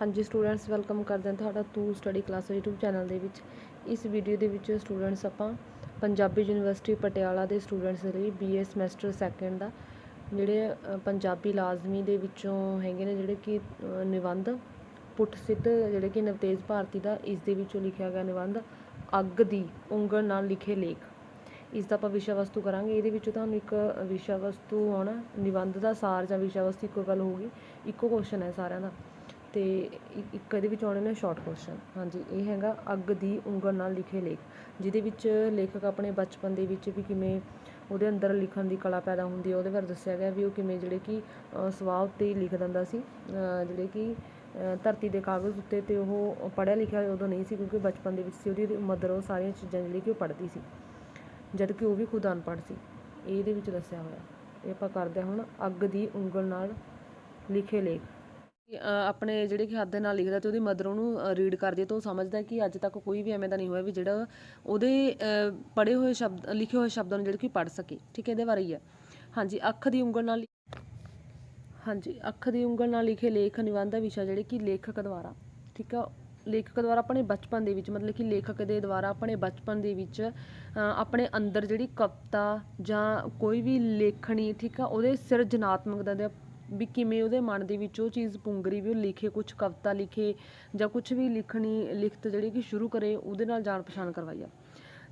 ਹਾਂਜੀ students welcome ਕਰਦੇ ਹਾਂ ਤੁਹਾਡਾ to study class YouTube channel ਦੇ ਵਿੱਚ। ਇਸ ਵੀਡੀਓ ਦੇ ਵਿੱਚ ਸਟੂਡੈਂਟਸ ਆਪਾਂ ਪੰਜਾਬੀ ਯੂਨੀਵਰਸਿਟੀ ਪਟਿਆਲਾ ਦੇ ਸਟੂਡੈਂਟਸ ਲਈ BA ਸਮੈਸਟਰ ਸੈਕੰਡ ਦਾ, ਜਿਹੜੇ ਪੰਜਾਬੀ ਲਾਜ਼ਮੀ ਦੇ ਵਿੱਚੋਂ ਹੈਗੇ ਨੇ, ਜਿਹੜੇ ਕਿ ਨਿਬੰਧ ਪੁੱਠ ਸਿੱਧ ਜਿਹੜੇ ਕਿ ਨਵਤੇਜ ਭਾਰਤੀ ਦਾ, ਇਸ ਦੇ ਵਿੱਚੋਂ ਲਿਖਿਆ ਗਿਆ ਨਿਬੰਧ, ਅੱਗ ਦੀ ਉਂਗਲ ਨਾਲ ਲਿਖੇ ਲੇਖ। ਇਸ ਦਾ ਆਪਾਂ ਵਿਸ਼ਾ ਵਸਤੂ ਕਰਾਂਗੇ। ਇਹਦੇ ਵਿੱਚੋਂ ਤੁਹਾਨੂੰ ਇੱਕ ਵਿਸ਼ਾ ਵਸਤੂ ਆਉਣਾ, ਨਿਬੰਧ ਦਾ ਸਾਰ ਜਾਂ ਵਿਸ਼ਾ ਵਸਤੂ ਇੱਕੋ ਗੱਲ ਹੋਊਗੀ। ਇੱਕੋ ਕੁਐਸਚਨ ਹੈ ਸਾਰਿਆਂ ਦਾ। ਅਤੇ ਇੱਕ ਇਹਦੇ ਵਿੱਚ ਆਉਣੇ ਨੇ ਸ਼ਾਰਟ ਕੁਐਸਚਨ ਹਾਂਜੀ, ਇਹ ਹੈਗਾ ਅੱਗ ਦੀ ਉਂਗਲ ਨਾਲ ਲਿਖੇ ਲੇਖ, ਜਿਹਦੇ ਵਿੱਚ ਲੇਖਕ ਆਪਣੇ ਬਚਪਨ ਦੇ ਵਿੱਚ ਵੀ ਕਿਵੇਂ ਉਹਦੇ ਅੰਦਰ ਲਿਖਣ ਦੀ ਕਲਾ ਪੈਦਾ ਹੁੰਦੀ ਹੈ, ਉਹਦੇ ਬਾਰੇ ਦੱਸਿਆ ਗਿਆ ਵੀ ਉਹ ਕਿਵੇਂ ਜਿਹੜੇ ਕਿ ਸੁਭਾਅ ਉੱਤੇ ਹੀ ਲਿਖ ਦਿੰਦਾ ਸੀ। ਜਿਹੜੇ ਕਿ ਧਰਤੀ ਦੇ ਕਾਗਜ਼ ਉੱਤੇ ਅਤੇ ਉਹ ਪੜ੍ਹਿਆ ਲਿਖਿਆ ਉਦੋਂ ਨਹੀਂ ਸੀ ਕਿਉਂਕਿ ਬਚਪਨ ਦੇ ਵਿੱਚ ਸੀ, ਉਹਦੀ ਮਦਰ ਉਹ ਸਾਰੀਆਂ ਚੀਜ਼ਾਂ ਜਿਹੜੀ ਕਿ ਉਹ ਪੜ੍ਹਦੀ ਸੀ ਜਦ ਕਿ ਉਹ ਵੀ ਖੁਦ ਅਨਪੜ੍ਹ ਸੀ। ਇਹਦੇ ਵਿੱਚ ਦੱਸਿਆ ਹੋਇਆ। ਇਹ ਆਪਾਂ ਕਰਦੇ ਹਾਂ ਹੁਣ ਅੱਗ ਦੀ ਉਂਗਲ ਨਾਲ ਲਿਖੇ ਲੇਖ। ਆਪਣੇ ਜਿਹੜੇ ਕਿ ਹੱਥ ਦੇ ਨਾਲ ਲਿਖਦਾ ਅਤੇ ਉਹਦੀ ਮਦਰ ਉਹਨੂੰ ਰੀਡ ਕਰਦੀ ਹੈ ਤਾਂ ਉਹ ਸਮਝਦਾ ਕਿ ਅੱਜ ਤੱਕ ਕੋਈ ਵੀ ਐਵੇਂ ਦਾ ਨਹੀਂ ਹੋਇਆ ਵੀ ਜਿਹੜਾ ਉਹਦੇ ਪੜ੍ਹੇ ਹੋਏ ਸ਼ਬਦ, ਲਿਖੇ ਹੋਏ ਸ਼ਬਦਾਂ ਨੂੰ ਜਿਹੜੇ ਕਿ ਪੜ੍ਹ ਸਕੇ। ਠੀਕ ਹੈ, ਇਹਦੇ ਬਾਰੇ ਹੀ ਹੈ। ਹਾਂਜੀ, ਅੱਖ ਦੀ ਉਂਗਲ ਨਾਲ ਹਾਂਜੀ, ਅੱਖ ਦੀ ਉਂਗਲ ਨਾਲ ਲਿਖੇ ਲੇਖ ਨਿਬੰਧ ਦਾ ਵਿਸ਼ਾ ਜਿਹੜੇ ਕਿ ਲੇਖਕ ਦੁਆਰਾ। ਠੀਕ ਆ ਲੇਖਕ ਦੁਆਰਾ ਆਪਣੇ ਬਚਪਨ ਦੇ ਵਿੱਚ, ਮਤਲਬ ਕਿ ਲੇਖਕ ਦੇ ਦੁਆਰਾ ਆਪਣੇ ਬਚਪਨ ਦੇ ਵਿੱਚ ਆਪਣੇ ਅੰਦਰ ਜਿਹੜੀ ਕਵਿਤਾ ਜਾਂ ਕੋਈ ਵੀ ਲੇਖਣੀ, ਠੀਕ ਆ ਉਹਦੇ ਸਿਰਜਣਾਤਮਕਤਾ ਦੇ ਵੀ ਕਿਵੇਂ ਉਹਦੇ ਮਨ ਦੇ ਵਿੱਚ ਉਹ ਚੀਜ਼ ਪੁੰਗਰੀ ਵੀ ਉਹ ਲਿਖੇ ਕੁਝ ਕਵਿਤਾ ਲਿਖੇ ਜਾਂ ਕੁਝ ਵੀ ਲਿਖਣੀ, ਲਿਖਤ ਜਿਹੜੀ ਕਿ ਸ਼ੁਰੂ ਕਰੇ, ਉਹਦੇ ਨਾਲ ਜਾਣ ਪਛਾਣ ਕਰਵਾਈ ਆ।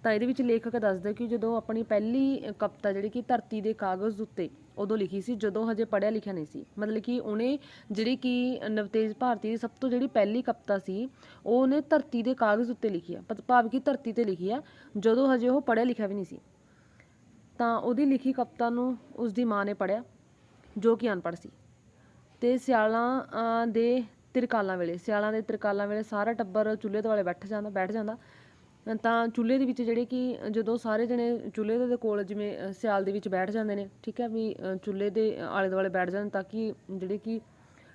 ਤਾਂ ਇਹਦੇ ਵਿੱਚ ਲੇਖਕ ਦੱਸਦਾ ਕਿ ਜਦੋਂ ਆਪਣੀ ਪਹਿਲੀ ਕਵਿਤਾ ਜਿਹੜੀ ਕਿ ਧਰਤੀ ਦੇ ਕਾਗਜ਼ ਉੱਤੇ ਉਦੋਂ ਲਿਖੀ ਸੀ, ਜਦੋਂ ਹਜੇ ਪੜ੍ਹਿਆ ਲਿਖਿਆ ਨਹੀਂ ਸੀ। ਮਤਲਬ ਕਿ ਉਹਨੇ ਜਿਹੜੀ ਕਿ ਨਵਤੇਜ ਭਾਰਤੀ ਦੀ ਸਭ ਤੋਂ ਜਿਹੜੀ ਪਹਿਲੀ ਕਵਿਤਾ ਸੀ, ਉਹ ਉਹਨੇ ਧਰਤੀ ਦੇ ਕਾਗਜ਼ ਉੱਤੇ ਲਿਖੀ ਆ, ਪਤ- ਭਾਵ ਕਿ ਧਰਤੀ ਤੇ ਲਿਖੀ ਆ, ਜਦੋਂ ਹਜੇ ਉਹ ਪੜ੍ਹਿਆ ਲਿਖਿਆ ਵੀ ਨਹੀਂ ਸੀ। ਤਾਂ ਉਹਦੀ ਲਿਖੀ ਕਵਿਤਾ ਨੂੰ ਉਸ ਦੀ ਮਾਂ ਨੇ ਪੜ੍ਹਿਆ। ਜੋ ਕਿ ਅਨਪੜ੍ਹ ਸੀ। ਅਤੇ ਸਿਆਲਾਂ ਦੇ ਤਿਰਕਾਲਾਂ ਵੇਲੇ, ਸਿਆਲਾਂ ਦੇ ਤਿਰਕਾਲਾਂ ਵੇਲੇ ਸਾਰਾ ਟੱਬਰ ਚੁੱਲ੍ਹੇ ਦੁਆਲੇ ਬੈਠ ਜਾਂਦਾ ਬੈਠ ਜਾਂਦਾ। ਤਾਂ ਚੁੱਲ੍ਹੇ ਦੇ ਵਿੱਚ ਜਿਹੜੇ ਕਿ ਜਦੋਂ ਸਾਰੇ ਜਣੇ ਚੁੱਲ੍ਹੇ ਦੇ ਕੋਲ ਜਿਵੇਂ ਸਿਆਲ ਦੇ ਵਿੱਚ ਬੈਠ ਜਾਂਦੇ ਨੇ, ਠੀਕ ਹੈ ਵੀ ਚੁੱਲ੍ਹੇ ਦੇ ਆਲੇ ਦੁਆਲੇ ਬੈਠ ਜਾਣ ਤਾਂ ਕਿ ਜਿਹੜੇ ਕਿ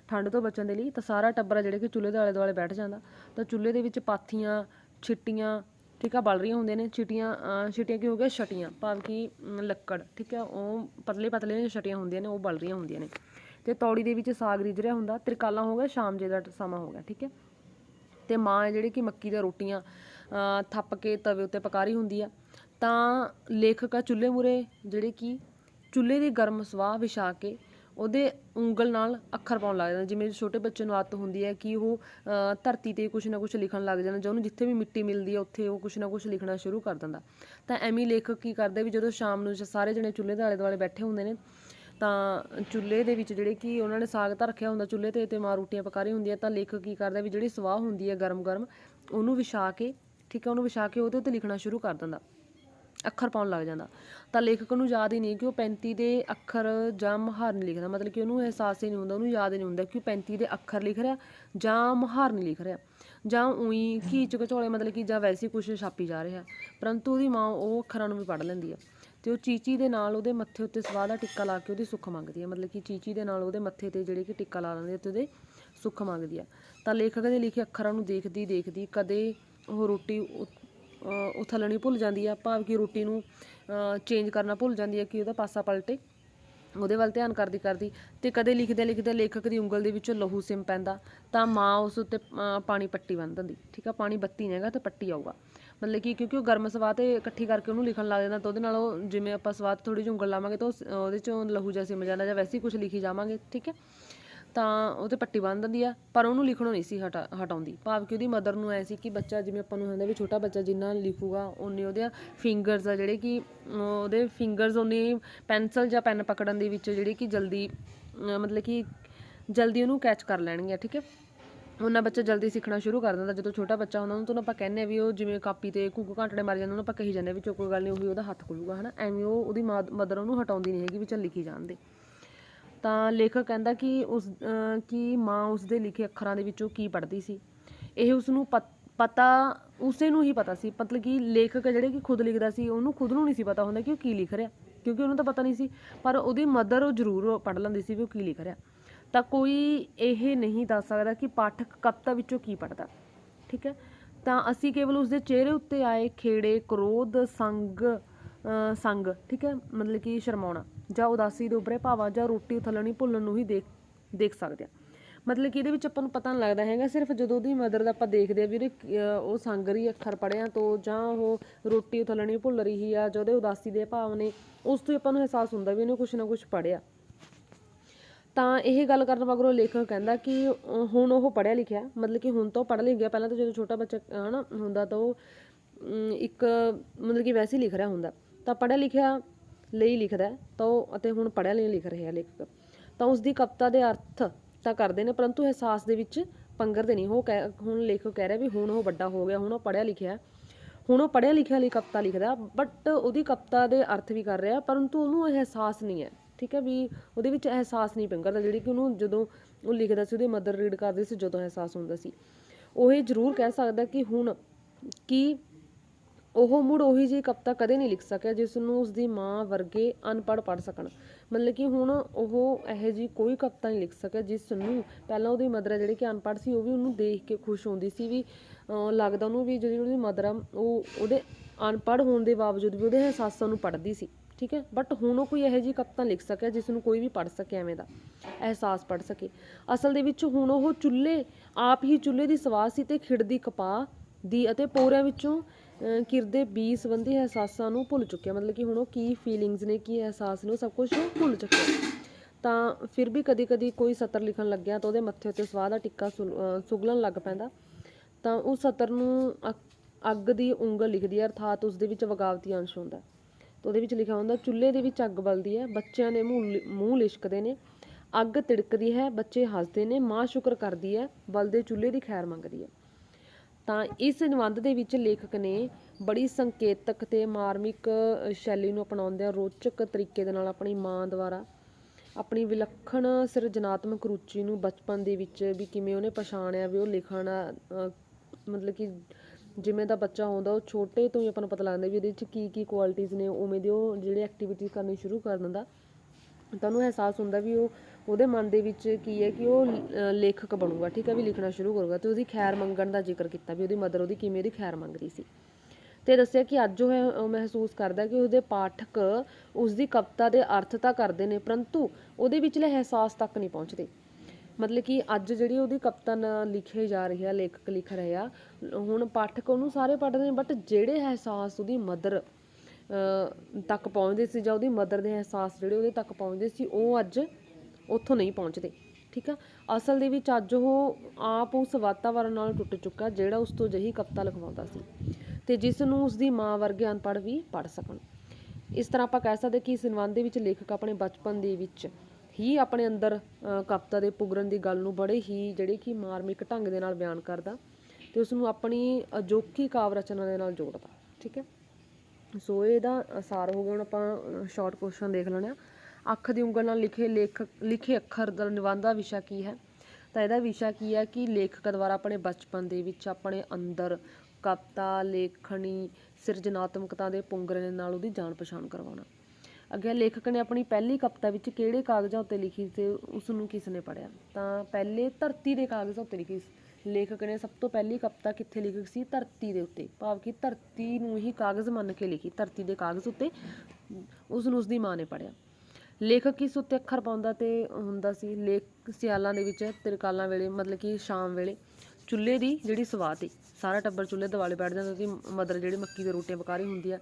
ਠੰਡ ਤੋਂ ਬਚਣ ਦੇ ਲਈ ਤਾਂ ਸਾਰਾ ਟੱਬਰ ਆ ਜਿਹੜੇ ਕਿ ਚੁੱਲ੍ਹੇ ਦੇ ਆਲੇ ਦੁਆਲੇ ਬੈਠ ਜਾਂਦਾ। ਤਾਂ ਚੁੱਲ੍ਹੇ ਦੇ ਵਿੱਚ ਪਾਥੀਆਂ, ਛਿੱਟੀਆਂ ਠੀਕ ਆ ਬਲ ਰਹੀਆਂ ਹੁੰਦੀਆਂ ਨੇ ਚਿਟੀਆਂ ਅ, ਕੀ ਹੋ ਗਿਆ ਛਟੀਆਂ ਭਾਵ ਕਿ ਲੱਕੜ ਠੀਕ ਆ ਉਹ ਪਤਲੇ ਪਤਲੇ ਛਟੀਆਂ ਹੁੰਦੀਆਂ ਨੇ ਉਹ ਬਲ ਰਹੀਆਂ ਹੁੰਦੀਆਂ ਨੇ। ਤੇ ਤੌੜੀ ਦੇ ਵਿੱਚ ਸਾਗ ਰਿੱਝ ਰਿਹਾ ਹੁੰਦਾ ਤਿਰਕਾਲਾ ਹੋ ਗਿਆ ਸ਼ਾਮ ਜੇ ਦਾ ਸਮਾਂ ਹੋ ਗਿਆ ਠੀਕ ਹੈ? ਤੇ ਮਾਂ ਹੈ ਜਿਹੜੀ ਕਿ ਮੱਕੀ ਦੀਆਂ ਰੋਟੀਆਂ ਥੱਪ ਕੇ ਤਵੇ ਉੱਤੇ ਪਕਾ ਰਹੀ ਹੁੰਦੀ ਆ। ਤਾਂ ਲੇਖਕ ਆ ਚੁੱਲ੍ਹੇ ਮੁਰੇ ਜਿਹੜੇ ਕਿ ਚੁੱਲ੍ਹੇ ਦੀ ਗਰਮ ਸਵਾਹ ਵਿਛਾ ਕੇ ਉਹਦੇ ਉਂਗਲ ਨਾਲ ਅੱਖਰ ਪਾਉਣ ਲੱਗ ਜਾਂਦਾ ਜਿਵੇਂ ਛੋਟੇ ਬੱਚੇ ਨੂੰ ਆਦਤ ਹੁੰਦੀ ਹੈ ਕਿ ਉਹ ਧਰਤੀ ਤੇ ਕੁਝ ਨਾ ਕੁਝ ਲਿਖਣ ਲੱਗ ਜਾਂਦਾ ਜਾਂ ਉਹਨੂੰ ਜਿੱਥੇ ਵੀ ਮਿੱਟੀ ਮਿਲਦੀ ਹੈ, ਉੱਥੇ ਉਹ ਕੁਝ ਨਾ ਕੁਝ ਲਿਖਣਾ ਸ਼ੁਰੂ ਕਰ ਦਿੰਦਾ। ਤਾਂ ਐਵੇਂ ਲੇਖਕ ਕੀ ਕਰਦਾ ਵੀ ਜਦੋਂ ਸ਼ਾਮ ਨੂੰ ਸਾਰੇ ਜਣੇ ਚੁੱਲ੍ਹੇ ਦੇ ਆਲੇ ਦੁਆਲੇ ਬੈਠੇ ਹੁੰਦੇ ਨੇ, ਤਾਂ ਚੁੱਲ੍ਹੇ ਦੇ ਵਿੱਚ ਜਿਹੜੇ ਕਿ ਉਹਨਾਂ ਨੇ ਸਾਗ ਤਾਂ ਰੱਖਿਆ ਹੁੰਦਾ, ਚੁੱਲ੍ਹੇ ਤੇ ਤੇ ਮਾਂ ਰੋਟੀਆਂ ਪਕਾ ਰਹੀ ਹੁੰਦੀ ਹੈ, ਤਾਂ ਲੇਖਕ ਕੀ ਕਰਦਾ ਵੀ ਜਿਹੜੀ ਸਵਾਹ ਹੁੰਦੀ ਹੈ ਗਰਮ ਗਰਮ ਉਹਨੂੰ ਵਿਛਾ ਕੇ, ਠੀਕ ਹੈ, ਉਹਨੂੰ ਵਿਛਾ ਕੇ ਉਹਦੇ ਉੱਤੇ ਲਿਖਣਾ ਸ਼ੁਰੂ ਕਰ ਦਿੰਦਾ। ਅੱਖਰ ਪਾਉਣ ਲੱਗ ਜਾਂਦਾ। ਤਾਂ ਲੇਖਕ ਨੂੰ ਯਾਦ ਹੀ ਨਹੀਂ ਕਿ ਉਹ 35 ਦੇ ਅੱਖਰ ਜਾਂ ਮੁਹਾਰ ਨਹੀਂ ਲਿਖਦਾ ਮਤਲਬ ਕਿ ਉਹਨੂੰ ਅਹਿਸਾਸ ਹੀ ਨਹੀਂ ਹੁੰਦਾ, ਉਹਨੂੰ ਯਾਦ ਹੀ ਨਹੀਂ ਹੁੰਦਾ ਕਿ ਉਹ 35 ਦੇ ਅੱਖਰ ਲਿਖ ਰਿਹਾ ਜਾਂ ਮੁਹਾਰ ਨਹੀਂ ਲਿਖ ਰਿਹਾ। ਜਾਂ ਉਹੀ ਘੀਚ ਘਚੋਲੇ ਮਤਲਬ ਕਿ ਜਾਂ ਵੈਸੇ ਕੁਝ ਛਾਪੀ ਜਾ ਰਿਹਾ। ਪਰੰਤੂ ਉਹਦੀ ਮਾਂ ਉਹ ਅੱਖਰਾਂ ਨੂੰ ਵੀ ਪੜ੍ਹ ਲੈਂਦੀ ਹੈ ਤੇ ਉਹ ਚੀਚੀ ਦੇ ਨਾਲ ਉਹਦੇ ਮੱਥੇ ਉੱਤੇ ਸਵਾਹ ਦਾ ਟਿੱਕਾ ਲਾ ਕੇ ਉਹਦੀ ਸੁੱਖ ਮੰਗਦੀ ਹੈ ਮਤਲਬ ਕਿ ਚੀਚੀ ਦੇ ਨਾਲ ਉਹਦੇ ਮੱਥੇ ਤੇ ਜਿਹੜੇ ਕਿ ਟਿੱਕਾ ਲਾ ਲੈਂਦੇ ਹੈ ਤੇ ਉਹਦੇ ਸੁੱਖ ਮੰਗਦੀ ਹੈ ਤਾਂ ਲੇਖਕ ਦੇ ਲਿਖੇ ਅੱਖਰਾਂ ਨੂੰ ਦੇਖਦੀ ਦੇਖਦੀ ਕਦੇ ਉਹ ਰੋਟੀ ਉ- ਅ, ਉਥਲਣੀ ਭੁੱਲ ਜਾਂਦੀ ਆ ਭਾਵ ਕਿ ਰੋਟੀ ਨੂੰ ਚੇਂਜ ਕਰਨਾ ਭੁੱਲ ਜਾਂਦੀ ਹੈ ਕਿ ਉਹਦਾ ਪਾਸਾ ਪਲਟੇ। ਉਹਦੇ ਵੱਲ ਧਿਆਨ ਕਰਦੀ ਕਰਦੀ ਤੇ ਕਦੇ ਲਿਖਦੇ ਲਿਖਦੇ ਲੇਖਕ ਦੀ ਉਂਗਲ ਦੇ ਵਿੱਚੋਂ ਲਹੂ ਸਿਮ ਪੈਂਦਾ ਤਾਂ ਮਾਂ ਉਸ ਉੱਤੇ ਪਾਣੀ ਪੱਟੀ ਬੰਨ੍ਹ ਦਿੰਦੀ। ਠੀਕ ਆ ਪਾਣੀ ਬੱਤੀ ਨਹੀਂ ਹੈਗਾ ਤੇ ਪੱਟੀ ਆਊਗਾ। ਮਤਲਬ ਕਿ ਕਿਉਂਕਿ ਉਹ ਗਰਮ ਸਵਾਹ ਤੇ ਇਕੱਠੀ ਕਰਕੇ ਉਹਨੂੰ ਲਿਖਣ ਲੱਗ ਜਾਂਦਾ ਤਾਂ ਉਹਦੇ ਨਾਲ ਉਹ ਜਿਵੇਂ ਆਪਾਂ ਸਵਾਹ ਤੇ ਥੋੜੀ ਜਿਹੀ ਉਂਗਲ ਲਾਵਾਂਗੇ ਤਾਂ ਉਹ ਉਹਦੇ ਚੋਂ ਲਹੂ ਜਿਹਾ ਸਿਮ ਜਾਂਦਾ ਜਾਂ ਵੈਸੇ ਹੀ ਕੁਝ ਲਿਖੀ ਜਾਵਾਂਗੇ। ਠੀਕ ਹੈ ਤਾਂ ਉਹ ਤੇ ਪੱਟੀ ਬੰਨ੍ਹ ਦਿੰਦੀ ਆ, ਪਰ ਉਹਨੂੰ ਲਿਖਣੋਂ ਨਹੀਂ ਸੀ ਹਟਾ, ਹਟਾਉਂਦੀ। ਭਾਵ ਕਿ ਉਹਦੀ ਮਦਰ ਨੂੰ ਐ ਸੀ ਕਿ ਬੱਚਾ, ਜਿਵੇਂ ਆਪਾਂ ਨੂੰ ਹੁੰਦਾ ਵੀ ਛੋਟਾ ਬੱਚਾ ਜਿੰਨਾ ਲਿਖੂਗਾ ਉਨੇ ਉਹਦੇ ਫਿੰਗਰਸ ਆ ਜਿਹੜੇ ਕਿ, ਉਹਦੇ ਫਿੰਗਰਸ ਉਨੇ ਪੈਨਸਲ ਜਾਂ ਪੈਨ ਪਕੜਨ ਦੇ ਵਿੱਚ ਜਿਹੜੇ ਕਿ ਜਲਦੀ ਮਤਲਬ ਕਿ ਜਲਦੀ ਉਹਨੂੰ ਕੈਚ ਕਰ ਲੈਣਗੇ, ਠੀਕ ਹੈ? ਉਹਨਾਂ ਬੱਚਾ ਜਲਦੀ ਸਿੱਖਣਾ ਸ਼ੁਰੂ ਕਰ ਦਿੰਦਾ, ਜਦੋਂ ਛੋਟਾ ਬੱਚਾ ਹੁੰਦਾ, ਉਹਨੂੰ ਤਾਂ ਆਪਾਂ ਕਹਿੰਦੇ ਆ ਵੀ ਉਹ ਜਿਵੇਂ ਕਾਪੀ ਤੇ ਘੁੱਗ ਘਾਂਟੜੇ ਮਾਰ ਜਾਂਦਾ, ਉਹਨੂੰ ਆਪਾਂ ਕਹੀ ਜਾਂਦੇ ਆ ਵੀ ਚੋ ਕੋਈ ਗੱਲ ਨਹੀਂ, ਉਹੀ ਉਹਦਾ ਹੱਥ ਖੁੱਲੂਗਾ, ਹਨਾ? ਐਵੇਂ ਉਹ ਉਹਦੀ ਮਦਰ ਉਹਨੂੰ ਹਟਾਉਂਦੀ ਨਹੀਂ ਹੈਗੀ ਵੀ ਚੱਲ ਲਿਖੀ ਜਾਣ ਦੇ। ਤਾਂ ਲੇਖਕ ਕਹਿੰਦਾ ਕਿ ਉਸ ਕਿ ਮਾਂ ਉਸ ਦੇ ਲਿਖੇ ਅੱਖਰਾਂ ਦੇ ਵਿੱਚੋਂ ਕੀ ਪੜ੍ਹਦੀ ਸੀ। ਇਹ ਉਸ ਨੂੰ ਪਤ- ਪਤਾ, ਉਸੇ ਨੂੰ ਹੀ ਪਤਾ ਸੀ। ਮਤਲਬ ਕਿ ਲੇਖਕ ਜਿਹੜੇ ਕਿ ਖੁਦ ਲਿਖਦਾ ਸੀ, ਉਹਨੂੰ ਖੁਦ ਨੂੰ ਨਹੀਂ ਸੀ ਪਤਾ ਹੁੰਦਾ ਕਿ ਉਹ ਕੀ ਲਿਖ ਰਿਹਾ। ਕਿਉਂਕਿ ਉਹਨੂੰ ਤਾਂ ਪਤਾ ਨਹੀਂ ਸੀ, ਪਰ ਉਹਦੀ ਮਦਰ ਉਹ ਜ਼ਰੂਰ ਪੜ੍ਹ ਲੈਂਦੀ ਸੀ ਵੀ ਉਹ ਕੀ ਲਿਖ ਰਿਹਾ। ਤਾਂ ਕੋਈ ਇਹ ਨਹੀਂ ਦੱਸ ਸਕਦਾ ਕਿ ਪਾਠਕ ਕਵਿਤਾ ਵਿੱਚੋਂ ਕੀ ਪੜ੍ਹਦਾ। ਠੀਕ ਹੈ? ਤਾਂ ਅਸੀਂ ਕੇਵਲ ਉਸ ਦੇ ਚਿਹਰੇ ਉੱਤੇ ਆਏ ਖੇੜੇ, ਕ੍ਰੋਧ, ਸੰਗ ਸੰਗ। ਠੀਕ ਹੈ? ਮਤਲਬ ਕਿ ਸ਼ਰਮਾਉਣਾ। ਜਾਂ ਉਦਾਸੀ ਦੇ ਉੱਭਰੇ ਭਾਵਾਂ ਜਾਂ ਰੋਟੀ ਉਥਲਣੀ ਭੁੱਲਣ ਨੂੰ ਹੀ ਦੇਖ ਦੇਖ ਸਕਦੇ ਆ ਮਤਲਬ ਕਿ ਇਹਦੇ ਵਿੱਚ ਆਪਾਂ ਨੂੰ ਪਤਾ ਨਹੀਂ ਲੱਗਦਾ ਹੈਗਾ, ਸਿਰਫ ਜਦੋਂ ਉਹਦੀ ਮਦਰ ਦਾ ਆਪਾਂ ਦੇਖਦੇ ਆ ਵੀ ਉਹਦੇ ਉਹ ਸੰਗ ਰਹੀ ਅੱਖਰ ਪੜਿਆ ਤੋਂ ਜਾਂ ਉਹ ਰੋਟੀ ਉਥਲਣੀ ਭੁੱਲ ਰਹੀ ਆ ਜਾਂ ਉਹਦੇ ਉਦਾਸੀ ਦੇ ਭਾਵ ਨੇ, ਉਸ ਤੋਂ ਹੀ ਆਪਾਂ ਨੂੰ ਅਹਿਸਾਸ ਹੁੰਦਾ ਵੀ ਉਹਨੇ ਕੁਛ ਨਾ ਕੁਛ ਪੜਿਆ ਤਾਂ ਇਹ ਗੱਲ ਕਰਨ ਮਗਰੋਂ ਲੇਖਕ ਕਹਿੰਦਾ ਕਿ ਹੁਣ ਉਹ ਪੜਿਆ ਲਿਖਿਆ, ਮਤਲਬ ਕਿ ਹੁਣ ਤਾਂ ਉਹ ਪੜ੍ਹ ਲਿਖ ਗਿਆ, ਪਹਿਲਾਂ ਤਾਂ ਜਦੋਂ ਛੋਟਾ ਬੱਚਾ ਹਨਾ, ਹੁੰਦਾ ਤਾਂ ਉਹ ਇੱਕ, ਮਤਲਬ ਕਿ ਵੈਸੇ ਹੀ ਲਿਖ ਰਿਹਾ ਹੁੰਦਾ। ਤਾਂ ਪੜਿਆ ਲਿਖਿਆ ਲਈ ਲਿਖਦਾ ਤਾਂ ਉਹ ਅਤੇ ਹੁਣ ਪੜਿਆ ਲਈ ਲਿਖ ਰਿਹਾ ਲੇਖਕ। ਤਾਂ ਉਸ ਦੀ ਕਵਿਤਾ ਦੇ ਅਰਥ ਤਾਂ ਕਰਦੇ ਨੇ, ਪਰੰਤੂ ਅਹਿਸਾਸ ਦੇ ਵਿੱਚ ਪੰਗਰਦੇ ਨਹੀਂ। ਉਹ ਕਹਿ- ਹੁਣ ਲੇਖਕ ਕਹਿ ਰਿਹਾ ਵੀ ਹੁਣ ਉਹ ਵੱਡਾ ਹੋ ਗਿਆ, ਹੁਣ ਉਹ ਪੜਿਆ ਲਿਖਿਆ ਹੁਣ ਉਹ ਪੜਿਆ ਲਿਖਿਆ ਲਈ ਕਵਿਤਾ ਲਿਖਦਾ ਬਟ ਉਹਦੀ ਕਵਿਤਾ ਦੇ ਅਰਥ ਵੀ ਕਰ ਰਿਹਾ ਪਰੰਤੂ ਉਹਨੂੰ ਅਹਿਸਾਸ ਨਹੀਂ ਹੈ। ਠੀਕ ਹੈ ਵੀ ਉਹਦੇ ਵਿੱਚ ਅਹਿਸਾਸ ਨਹੀਂ ਪੰਗਰਦਾ ਜਿਹੜੀ ਕਿ ਉਹਨੂੰ ਜਦੋਂ ਉਹ ਲਿਖਦਾ ਸੀ, ਉਹਦੀ ਮਦਰ ਰੀਡ ਕਰਦੀ ਸੀ, ਜਦੋਂ ਅਹਿਸਾਸ ਹੁੰਦਾ ਸੀ। ਉਹ ਇਹ ਜ਼ਰੂਰ ਕਹਿ ਸਕਦਾ ਕਿ ਹੁਣ ਕਿ ਉਹ ਮੁੜ ਉਹੀ ਜਿਹੀ ਕਵਿਤਾ ਕਦੇ ਨਹੀਂ ਲਿਖ ਸਕਿਆ ਜਿਸ ਨੂੰ ਉਸ ਦੀ ਮਾਂ ਵਰਗੇ ਅਨਪੜ੍ਹ ਪੜ੍ਹ ਸਕਣ। ਮਤਲਬ ਕਿ ਹੁਣ ਉਹ ਇਹੋ ਜਿਹੀ ਕੋਈ ਕਵਿਤਾ ਨਹੀਂ ਲਿਖ ਸਕਿਆ ਜਿਸ ਨੂੰ ਪਹਿਲਾਂ ਉਹਦੀ ਮਦਰ ਜਿਹੜੀ ਕਿ ਅਨਪੜ੍ਹ ਸੀ, ਉਹ ਵੀ ਉਹਨੂੰ ਦੇਖ ਕੇ ਖੁਸ਼ ਹੁੰਦੀ ਸੀ ਵੀ ਲੱਗਦਾ ਉਹਨੂੰ ਵੀ ਜਿਹੜੀ ਉਹਦੀ ਮਦਰ ਆ, ਉਹ ਉਹਦੇ ਅਨਪੜ੍ਹ ਹੋਣ ਦੇ ਬਾਵਜੂਦ ਵੀ ਉਹਦੇ ਅਹਿਸਾਸਾਂ ਨੂੰ ਪੜ੍ਹਦੀ ਸੀ, ਠੀਕ ਹੈ? ਬਟ ਹੁਣ ਉਹ ਕੋਈ ਇਹੋ ਜਿਹੀ ਕਵਿਤਾ ਲਿਖ ਸਕਿਆ ਜਿਸ ਨੂੰ ਕੋਈ ਵੀ ਪੜ੍ਹ ਸਕੇ ਐਵੇਂ ਦਾ ਅਹਿਸਾਸ ਪੜ੍ਹ ਸਕੇ। ਅਸਲ ਦੇ ਵਿੱਚ ਹੁਣ ਉਹ ਚੁੱਲ੍ਹੇ, ਆਪ ਹੀ ਚੁੱਲ੍ਹੇ ਦੀ ਸਵਾਸ ਸੀ ਤੇ ਖਿੜਦੀ ਕਪਾਹ ਦੀ ਅਤੇ ਪੋਰਿਆਂ ਵਿੱਚੋਂ ਕਿਰਦੇ ਬੀ ਸੰਬੰਧੀ ਅਹਿਸਾਸਾਂ ਨੂੰ ਭੁੱਲ ਚੁੱਕਿਆ। ਮਤਲਬ ਕਿ ਹੁਣ ਉਹ ਕੀ ਫੀਲਿੰਗਸ ਨੇ, ਕੀ ਅਹਿਸਾਸ ਨੇ, ਉਹ ਸਭ ਕੁਝ ਭੁੱਲ ਚੁੱਕਿਆ। ਤਾਂ ਫਿਰ ਵੀ ਕਦੀ ਕਦੀ ਕੋਈ ਸਤਰ ਲਿਖਣ ਲੱਗਿਆ ਤਾਂ ਉਹਦੇ ਮੱਥੇ ਉੱਤੇ ਸਵਾਹ ਦਾ ਟਿੱਕਾ ਸੁਲ- ਸੁਗਲਣ ਲੱਗ ਪੈਂਦਾ। ਤਾਂ ਉਹ ਸਤਰ ਨੂੰ ਅ- ਅੱਗ ਦੀ ਉਂਗਲ ਲਿਖਦੀ ਹੈ, ਅਰਥਾਤ ਉਸ ਦੇ ਵਿੱਚ ਵਗਾਵਤੀ ਅੰਸ਼ ਹੁੰਦਾ ਤਾਂ ਉਹਦੇ ਵਿੱਚ ਲਿਖਿਆ ਹੁੰਦਾ, ਚੁੱਲ੍ਹੇ ਦੇ ਵਿੱਚ ਅੱਗ ਬਲਦੀ ਹੈ, ਬੱਚਿਆਂ ਦੇ ਮੂੰਹ ਲਿ- ਮੂੰਹ ਲਿਸ਼ਕਦੇ ਨੇ, ਅੱਗ ਤਿੜਕਦੀ ਹੈ, ਬੱਚੇ ਹੱਸਦੇ ਨੇ, ਮਾਂ ਸ਼ੁਕਰ ਕਰਦੀ ਹੈ, ਬਲਦੇ ਚੁੱਲ੍ਹੇ ਦੀ ਖੈਰ ਮੰਗਦੀ ਹੈ। ਤਾਂ ਇਸ ਨਿਬੰਧ ਦੇ ਵਿੱਚ ਲੇਖਕ ਨੇ ਬੜੀ ਸੰਕੇਤਕ ਤੇ ਮਾਰਮਿਕ ਸ਼ੈਲੀ ਨੂੰ ਅਪਣਾਉਂਦਿਆਂ ਰੋਚਕ ਤਰੀਕੇ ਦੇ ਨਾਲ ਆਪਣੀ ਮਾਂ ਦੁਆਰਾ ਆਪਣੀ ਵਿਲੱਖਣ ਸਿਰਜਣਾਤਮਕ ਰੁਚੀ ਨੂੰ ਬਚਪਨ ਦੇ ਵਿੱਚ ਵੀ ਕਿਵੇਂ ਉਹਨੇ ਪਛਾਣਿਆ ਵੀ ਉਹ ਲਿਖਣ ਮਤਲਬ ਕਿ ਜਿਵੇਂ ਦਾ ਬੱਚਾ ਹੁੰਦਾ, ਉਹ ਛੋਟੇ ਤੋਂ ਹੀ ਆਪਾਂ ਨੂੰ ਪਤਾ ਲੱਗਦਾ ਵੀ ਉਹਦੇ ਵਿੱਚ ਕੀ ਕੀ ਕੁਆਲਿਟੀਆਂ ਨੇ, ਉਵੇਂ ਦੇ ਉਹ ਜਿਹੜੇ ਐਕਟੀਵਿਟੀਜ਼ ਕਰਨੀ ਸ਼ੁਰੂ ਕਰ ਦਿੰਦਾ। ਤੁਹਾਨੂੰ ਅਹਿਸਾਸ ਹੁੰਦਾ ਵੀ ਉਹ ਉਹਦੇ ਮਨ ਦੇ ਵਿੱਚ ਕੀ ਹੈ ਕਿ ਉਹ ਲੇਖਕ ਬਣੂਗਾ, ਠੀਕ ਹੈ, ਵੀ ਲਿਖਣਾ ਸ਼ੁਰੂ ਕਰੂਗਾ ਤੇ ਉਹਦੀ ਖੈਰ ਮੰਗਣ ਦਾ ਜ਼ਿਕਰ ਕੀਤਾ ਵੀ ਉਹਦੀ ਮਦਰ ਉਹਦੀ ਕਿਵੇਂ ਉਹਦੀ ਖੈਰ ਮੰਗਦੀ ਸੀ। ਤੇ ਦੱਸਿਆ ਕਿ ਅੱਜ ਉਹ ਮਹਿਸੂਸ ਕਰਦਾ ਕਿ ਉਹਦੇ ਪਾਠਕ ਉਸ ਦੀ ਕਵਿਤਾ ਦੇ ਅਰਥ ਤਾਂ ਕਰਦੇ ਨੇ, ਪਰੰਤੂ ਉਹਦੇ ਵਿਚਲੇ ਅਹਿਸਾਸ ਤੱਕ ਨਹੀਂ ਪਹੁੰਚਦੇ। ਮਤਲਬ ਕਿ ਅੱਜ ਜਿਹੜੀ ਉਹਦੀ ਕਵਿਤਾ ਨਾਲ ਲਿਖੇ ਜਾ ਰਹੀ ਆ, ਲੇਖਕ ਲਿਖ ਰਹੇ ਆ, ਹੁਣ ਪਾਠਕ ਉਹਨੂੰ ਸਾਰੇ ਪੜ੍ਹਦੇ ਨੇ ਬਟ ਜਿਹੜੇ ਅਹਿਸਾਸ ਉਹਦੀ ਮਦਰ ਤੱਕ ਪਹੁੰਚਦੇ ਸੀ ਜਾਂ ਉਹਦੀ ਮਦਰ ਦੇ ਅਹਿਸਾਸ ਜਿਹੜੇ ਉਹਦੇ ਤੱਕ ਪਹੁੰਚਦੇ ਸੀ, ਉਹ ਅੱਜ ਉੱਥੋਂ ਨਹੀਂ ਪਹੁੰਚਦੇ, ਠੀਕ ਆ? ਅਸਲ ਦੇ ਵਿੱਚ ਅੱਜ ਉਹ ਆਪ ਉਸ ਵਾਤਾਵਰਣ ਨਾਲ ਟੁੱਟ ਚੁੱਕਾ, ਜਿਹੜਾ ਉਸ ਤੋਂ ਜਹੀ ਕਵਿਤਾ ਲਿਖਵਾਉਂਦਾ ਸੀ ਤੇ ਜਿਸ ਨੂੰ ਉਸ ਦੀ ਮਾਂ ਵਰਗੇ ਅਨਪੜ੍ਹ ਵੀ ਪੜ੍ਹ ਸਕਣ। ਇਸ ਤਰ੍ਹਾਂ ਆਪਾਂ ਕਹਿ ਸਕਦੇ ਕਿ ਇਸ ਨਿਬੰਧ ਦੇ ਵਿੱਚ ਲੇਖਕ ਆਪਣੇ ਬਚਪਨ ਦੇ ਵਿੱਚ ਹੀ ਆਪਣੇ ਅੰਦਰ ਕਵਿਤਾ ਦੇ ਪੁਗਰਨ ਦੀ ਗੱਲ ਨੂੰ ਬੜੇ ਹੀ ਜਿਹੜੇ ਕਿ ਮਾਰਮਿਕ ਢੰਗ ਦੇ ਨਾਲ ਬਿਆਨ ਕਰਦਾ ਤੇ ਉਸ ਨੂੰ ਆਪਣੀ ਅਜੋਕੀ ਕਾਵ ਰਚਨਾ ਦੇ ਨਾਲ ਜੋੜਦਾ, ਠੀਕ ਹੈ? ਸੋ ਇਹਦਾ ਅਸਾਰ ਹੋ ਗਿਆ, ਹੁਣ ਆਪਾਂ ਸ਼ਾਰਟ ਕੁਐਸਚਨ ਦੇਖ ਲੈਣਾ ਅੱਖ ਦੀ ਉਂਗਲ ਨਾਲ ਲਿਖੇ ਲੇਖਕ ਲਿਖੇ ਅੱਖਰ ਦਾ ਨਿਬੰਧ ਦਾ ਵਿਸ਼ਾ ਕੀ ਹੈ? ਤਾਂ ਇਹਦਾ ਵਿਸ਼ਾ ਕੀ ਹੈ ਕਿ ਲੇਖਕ ਦੁਆਰਾ ਆਪਣੇ ਬਚਪਨ ਦੇ ਵਿੱਚ ਆਪਣੇ ਅੰਦਰ ਕਵਿਤਾ, ਲੇਖਣੀ, ਸਿਰਜਣਾਤਮਕਤਾ ਦੇ ਪੁੰਗਰੇ ਨਾਲ ਉਹਦੀ ਜਾਣ ਪਛਾਣ ਕਰਵਾਉਣਾ। ਅੱਗੇ ਲੇਖਕ ਨੇ ਆਪਣੀ ਪਹਿਲੀ ਕਵਿਤਾ ਵਿੱਚ ਕਿਹੜੇ ਕਾਗਜ਼ਾਂ ਉੱਤੇ ਲਿਖੀ ਤੇ ਉਸ ਨੂੰ ਕਿਸ ਨੇ ਪੜ੍ਹਿਆ? ਤਾਂ ਪਹਿਲੇ ਧਰਤੀ ਦੇ ਕਾਗਜ਼ਾਂ ਉੱਤੇ ਲਿਖੀ ਸੀ। ਲੇਖਕ ਨੇ ਸਭ ਤੋਂ ਪਹਿਲੀ ਕਵਿਤਾ ਕਿੱਥੇ ਲਿਖੀ ਸੀ? ਧਰਤੀ ਦੇ ਉੱਤੇ। ਭਾਵ ਕਿ ਧਰਤੀ ਨੂੰ ਹੀ ਕਾਗਜ਼ ਮੰਨ ਕੇ ਲਿਖੀ, ਧਰਤੀ ਦੇ ਕਾਗਜ਼ ਉੱਤੇ ਉਸ ਨੂੰ ਉਸ ਦੀ ਮਾਂ ਨੇ ਪੜ੍ਹਿਆ। ਲੇਖਕ ਕਿਸ ਉੱਤੇ ਅੱਖਰ ਪਾਉਂਦਾ ਤੇ ਹੁੰਦਾ ਸੀ? ਲੇਖ ਸਿਆਲਾਂ ਦੇ ਵਿੱਚ ਤਿਰਕਾਲਾਂ ਵੇਲੇ ਮਤਲਬ ਕਿ ਸ਼ਾਮ ਵੇਲੇ। ਚੁੱਲ੍ਹੇ ਦੀ ਜਿਹੜੀ ਸਵਾਹ ਤੇ ਸਾਰਾ ਟੱਬਰ ਚੁੱਲ੍ਹੇ ਦੁਆਲੇ ਬੈਠ ਜਾਂਦਾ ਉਹਦੀ ਮਦਰ ਜਿਹੜੀ ਮੱਕੀ ਦੀ ਰੋਟੀਆਂ ਪਕਾ ਰਹੀ ਹੁੰਦੀ ਆ।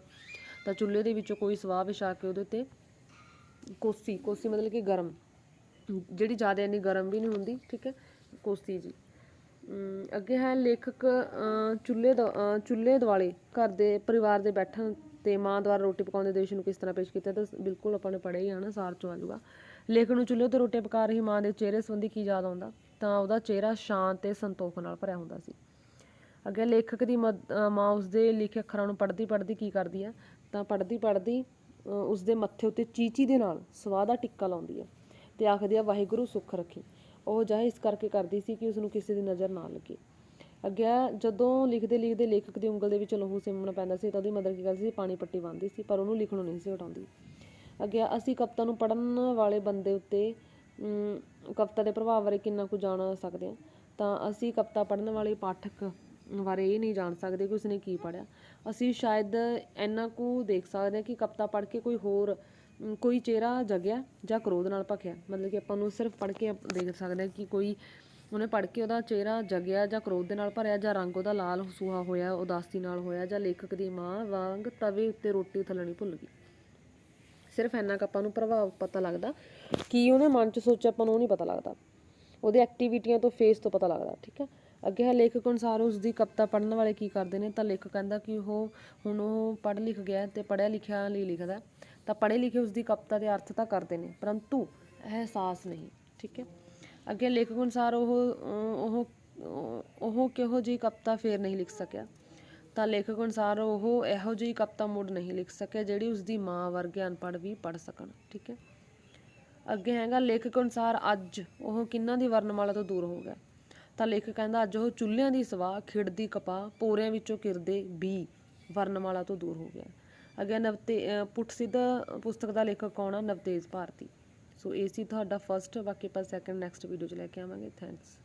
ਤਾਂ ਚੁੱਲ੍ਹੇ ਦੇ ਵਿੱਚੋਂ ਕੋਈ ਸਵਾਹ ਵਿਛਾ ਕੇ ਉਹਦੇ ਉੱਤੇ ਕੋਸੀ ਕੋਸੀ ਮਤਲਬ ਕਿ ਗਰਮ। ਜਿਹੜੀ ਜ਼ਿਆਦਾ ਇੰਨੀ ਗਰਮ ਵੀ ਨਹੀਂ ਹੁੰਦੀ ਠੀਕ ਹੈ? ਕੋਸੀ ਜੀ। ਅੱਗੇ ਹੈ ਲੇਖਕ ਚੁੱਲ੍ਹੇ ਦਾ ਅ, ਚੁੱਲ੍ਹੇ ਦੁਆਲੇ ਘਰ ਦੇ ਪਰਿਵਾਰ ਦੇ ਬੈਠਣ ਤੇ ਮਾਂ ਦੁਆਰਾ ਰੋਟੀ ਪਕਾਉਂਦੇ ਦੇਸ਼ ਨੂੰ ਕਿਸ ਤਰ੍ਹਾਂ ਪੇਸ਼ ਕੀਤਾ ਤਾਂ ਬਿਲਕੁਲ ਆਪਾਂ ਨੇ ਪੜ੍ਹਿਆ ਹੀ ਆ ਨਾ, ਸਾਰ ਚੋਂ ਆ ਜਾਊਗਾ। ਲੇਖਕ ਨੂੰ ਚੁੱਲ੍ਹੇ ਤੇ ਰੋਟੀ ਪਕਾ ਰਹੀ ਮਾਂ ਦੇ ਚਿਹਰੇ ਸੰਬੰਧੀ ਕੀ ਯਾਦ ਆਉਂਦਾ? ਤਾਂ ਉਹਦਾ ਚਿਹਰਾ ਸ਼ਾਂਤ ਤੇ ਸੰਤੋਖ ਨਾਲ ਭਰਿਆ ਹੁੰਦਾ ਸੀ। ਅੱਗੇ ਲੇਖਕ ਦੀ ਮਦ- ਮਾਂ ਉਸਦੇ ਲਿਖੇ ਅੱਖਰਾਂ ਨੂੰ ਪੜ੍ਹਦੀ ਪੜ੍ਹਦੀ ਕੀ ਕਰਦੀ ਆ? ਤਾਂ ਪੜ੍ਹਦੀ ਪੜ੍ਹਦੀ ਉਸਦੇ ਮੱਥੇ ਉੱਤੇ ਚੀਚੀ ਦੇ ਨਾਲ ਸਵਾਹ ਦਾ ਟਿੱਕਾ ਲਾਉਂਦੀ ਆ ਤੇ ਆਖਦੀ ਆ, ਵਾਹਿਗੁਰੂ ਸੁੱਖ ਰੱਖੀ। ਉਹ ਜਾ ਇਸ ਕਰਕੇ ਕਰਦੀ ਸੀ ਕਿ ਉਸ ਨੂੰ ਕਿਸੇ ਦੀ ਨਜ਼ਰ ਨਾ ਲੱਗੇ। ਅੱਗੇ ਜਦੋਂ ਲਿਖਦੇ ਲਿਖਦੇ ਲੇਖਕ ਦੀ ਉਂਗਲ ਦੇ ਵਿੱਚ ਲਹੂ ਸਿਮਣਾ ਪੈਂਦਾ ਸੀ ਤਾਂ ਉਹਦੀ ਮਦਰ ਕੀ ਕਰਦੀ ਸੀ, ਪਾਣੀ ਪੱਟੀ ਬੰਨ੍ਹਦੀ ਸੀ, ਪਰ ਉਹਨੂੰ ਲਿਖਣੋਂ ਨਹੀਂ ਸੀ ਹਟਾਉਂਦੀ। ਅੱਗੇ ਅਸੀਂ ਕਵਿਤਾ ਨੂੰ ਪੜ੍ਹਨ ਵਾਲੇ ਬੰਦੇ ਉੱਤੇ ਕਵਿਤਾ ਦੇ ਪ੍ਰਭਾਵ ਬਾਰੇ ਕਿੰਨਾ ਕੁ ਜਾਣ ਸਕਦੇ ਹਾਂ, ਤਾਂ ਅਸੀਂ ਕਵਿਤਾ ਪੜ੍ਹਨ ਵਾਲੇ ਪਾਠਕ ਬਾਰੇ ਇਹ ਨਹੀਂ ਜਾਣ ਸਕਦੇ ਕਿ ਉਸਨੇ ਕੀ ਪੜ੍ਹਿਆ। ਅਸੀਂ ਸ਼ਾਇਦ ਇੰਨਾ ਕੁ ਦੇਖ ਸਕਦੇ ਹਾਂ ਕਿ ਕਵਿਤਾ ਪੜ੍ਹ ਕੇ ਕੋਈ ਹੋਰ ਕੋਈ ਚਿਹਰਾ ਜਗਿਆ ਜਾਂ ਕ੍ਰੋਧ ਨਾਲ ਭਖਿਆ। ਮਤਲਬ ਕਿ ਆਪਾਂ ਨੂੰ ਸਿਰਫ ਪੜ੍ਹ ਕੇ ਆਪ- ਦੇਖ ਸਕਦੇ ਹਾਂ ਕਿ ਕੋਈ ਉਹਨੇ ਪੜ੍ਹ ਕੇ ਉਹਦਾ ਚਿਹਰਾ ਜਗਿਆ ਜਾਂ ਕ੍ਰੋਧ ਦੇ ਨਾਲ ਭਰਿਆ ਜਾਂ ਰੰਗ ਉਹਦਾ ਲਾਲ ਹਸੂਹਾ ਹੋਇਆ, ਉਦਾਸੀ ਨਾਲ ਹੋਇਆ ਜਾਂ ਲੇਖਕ ਦੀ ਮਾਂ ਵਾਂਗ ਤਵੇ ਉੱਤੇ ਰੋਟੀ ਥੱਲਣੀ ਭੁੱਲ ਗਈ। ਸਿਰਫ ਇੰਨਾ ਕੁ ਆਪਾਂ ਨੂੰ ਪ੍ਰਭਾਵ ਪਤਾ ਲੱਗਦਾ। ਕੀ ਉਹਨੇ ਮਨ 'ਚ ਸੋਚਿਆ ਆਪਾਂ ਨੂੰ ਉਹ ਨਹੀਂ ਪਤਾ ਲੱਗਦਾ। ਉਹਦੇ ਐਕਟੀਵਿਟੀਆਂ ਤੋਂ ਫੇਸ ਤੋਂ ਪਤਾ ਲੱਗਦਾ, ਠੀਕ ਹੈ ਅੱਗੇ ਹੈ ਲੇਖਕ ਅਨੁਸਾਰ ਉਸ ਦੀ ਕਵਿਤਾ ਪੜ੍ਹਨ ਵਾਲੇ ਕੀ ਕਰਦੇ ਨੇ? ਤਾਂ ਲੇਖਕ ਕਹਿੰਦਾ ਕਿ ਉਹ ਹੁਣ ਉਹ ਪੜ੍ਹ ਲਿਖ ਗਿਆ ਤੇ ਪੜ੍ਹਿਆ ਲਿਖਿਆ ਲਈ ਲਿਖਦਾ। ਤਾਂ ਪੜ੍ਹੇ ਲਿਖੇ ਉਸ ਦੀ ਕਵਿਤਾ ਦੇ ਅਰਥ ਤਾਂ ਕਰਦੇ ਨੇ, ਪਰੰਤੂ ਅਹਿਸਾਸ ਨਹੀਂ, ਠੀਕ ਹੈ ਅੱਗੇ ਲੇਖਕ ਅਨੁਸਾਰ ਉਹ ਉਹ, ਉਹ- ਕਿਹੋ ਜਿਹੀ ਕਵਿਤਾ ਫੇਰ ਨਹੀਂ ਲਿਖ ਸਕਿਆ। ਤਾਂ ਲੇਖਕ ਅਨੁਸਾਰ ਉਹ ਇਹੋ ਜਿਹੀ ਕਵਿਤਾ ਮੁੜ ਨਹੀਂ ਲਿਖ ਸਕਿਆ ਜਿਹੜੀ ਉਸ ਦੀ ਮਾਂ ਵਰਗੇ ਅਨਪੜ੍ਹ ਵੀ ਪੜ੍ਹ ਸਕਣ, ਠੀਕ ਹੈ? ਅੱਗੇ ਹੈਗਾ ਲੇਖਕ ਅਨੁਸਾਰ ਅੱਜ ਉਹ ਕਿੰਨਾਂ ਦੀ ਵਰਣਮਾਲਾ ਤੋਂ ਦੂਰ ਹੋ ਗਿਆ? ਤਾਂ ਲੇਖਕ ਕਹਿੰਦਾ ਅੱਜ ਉਹ ਚੁੱਲ੍ਹਿਆਂ ਦੀ ਸਵਾਹ ਖਿੜਦੀ ਕਪਾਹ, ਪੋਰਿਆਂ ਵਿੱਚੋਂ ਕਿਰਦੇ ਵੀ ਵਰਣਮਾਲਾ ਤੋਂ ਦੂਰ ਹੋ ਗਿਆ। ਅੱਗੇ ਨਵਤੇ ਪੁੱਠ ਸਿੱਧ ਪੁਸਤਕ ਦਾ ਲੇਖਕ ਕੌਣ ਆ? ਨਵਤੇਜ ਭਾਰਤੀ। ਸੋ ਇਹ ਸੀ ਤੁਹਾਡਾ ਫਸਟ ਬਾਕੀ ਆਪਾਂ ਸੈਕੰਡ ਨੈਕਸਟ ਵੀਡੀਓ 'ਚ ਲੈ ਕੇ ਆਵਾਂਗੇ। ਥੈਂਕਸ